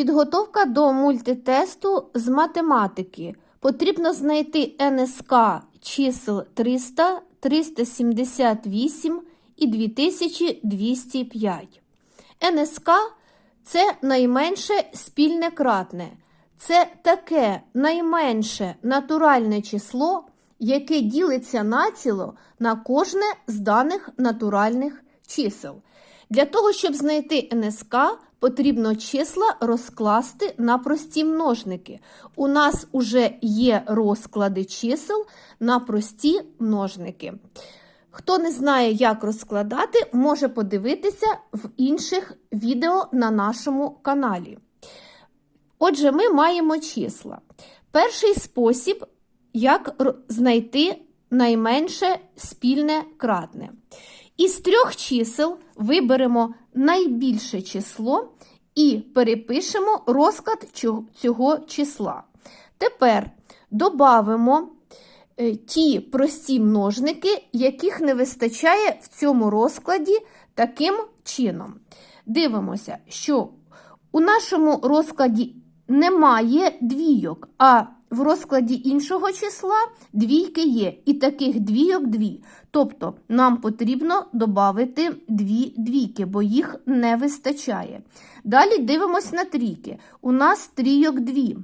Підготовка до мультитесту з математики. Потрібно знайти НСК чисел 300, 378 і 2205. НСК це найменше спільне кратне. Це таке найменше натуральне число, яке ділиться націло на кожне з даних натуральних чисел. Для того, щоб знайти НСК, потрібно числа розкласти на прості множники. У нас вже є розклади чисел на прості множники. Хто не знає, як розкладати, може подивитися в інших відео на нашому каналі. Отже, ми маємо числа. Перший спосіб, як знайти найменше спільне кратне. Із трьох чисел виберемо найбільше число і перепишемо розклад цього числа. Тепер додамо е, ті прості множники, яких не вистачає в цьому розкладі таким чином. Дивимося, що у нашому розкладі немає двійок, а в розкладі іншого числа двійки є, і таких двійок дві. Тобто нам потрібно додати дві двійки, бо їх не вистачає. Далі дивимось на трійки. У нас трійок дві.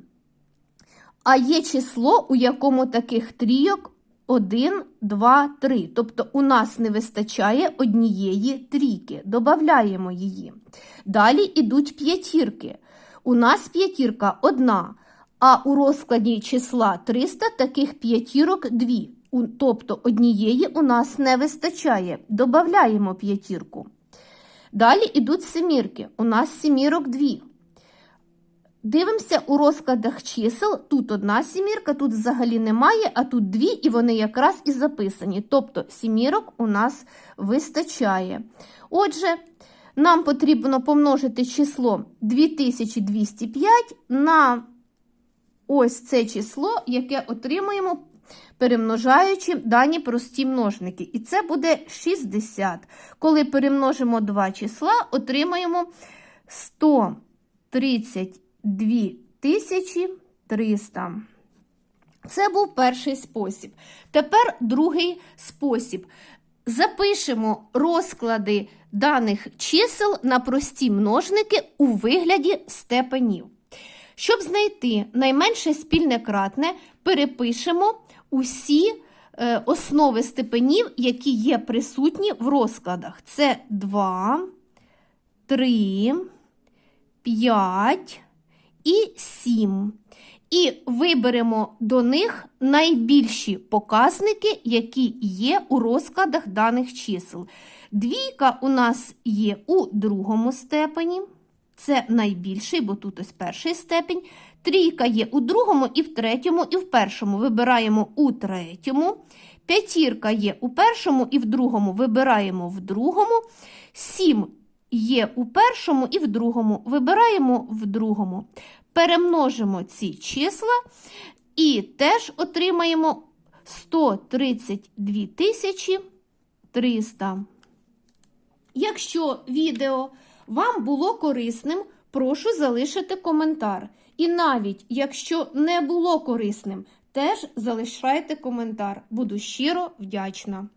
А є число, у якому таких трійок 1, 2, 3. Тобто у нас не вистачає однієї трійки. Додаємо її. Далі йдуть п'ятірки. У нас п'ятірка одна, а у розкладі числа 300 таких п'ятірок дві. Тобто однієї у нас не вистачає. Додаємо п'ятірку. Далі йдуть семірки. У нас семірок дві. Дивимося у розкладах чисел. Тут одна сімірка, тут взагалі немає, а тут дві, і вони якраз і записані. Тобто сімірок у нас вистачає. Отже, нам потрібно помножити число 2205 на ось це число, яке отримуємо, перемножаючи дані прості множники. І це буде 60. Коли перемножимо два числа, отримаємо 132 тисячі 300. Це був перший спосіб. Тепер другий спосіб. Запишемо розклади даних чисел на прості множники у вигляді степенів. Щоб знайти найменше спільне кратне, перепишемо усі е, основи степенів, які є присутні в розкладах. Це 2, 3, 5 і 7. І виберемо до них найбільші показники, які є у розкладах даних чисел. Двійка у нас є у другому степені. Це найбільший, бо тут ось перший степень. Трійка є у другому і в третьому, і в першому. Вибираємо у третьому. П'ятірка є у першому і в другому. Вибираємо в другому. Сім є у першому і в другому. Вибираємо в другому. Перемножимо ці числа і теж отримаємо 132 тисячі 300. Якщо відео вам було корисним, прошу залишити коментар. І навіть якщо не було корисним, теж залишайте коментар. Буду щиро вдячна.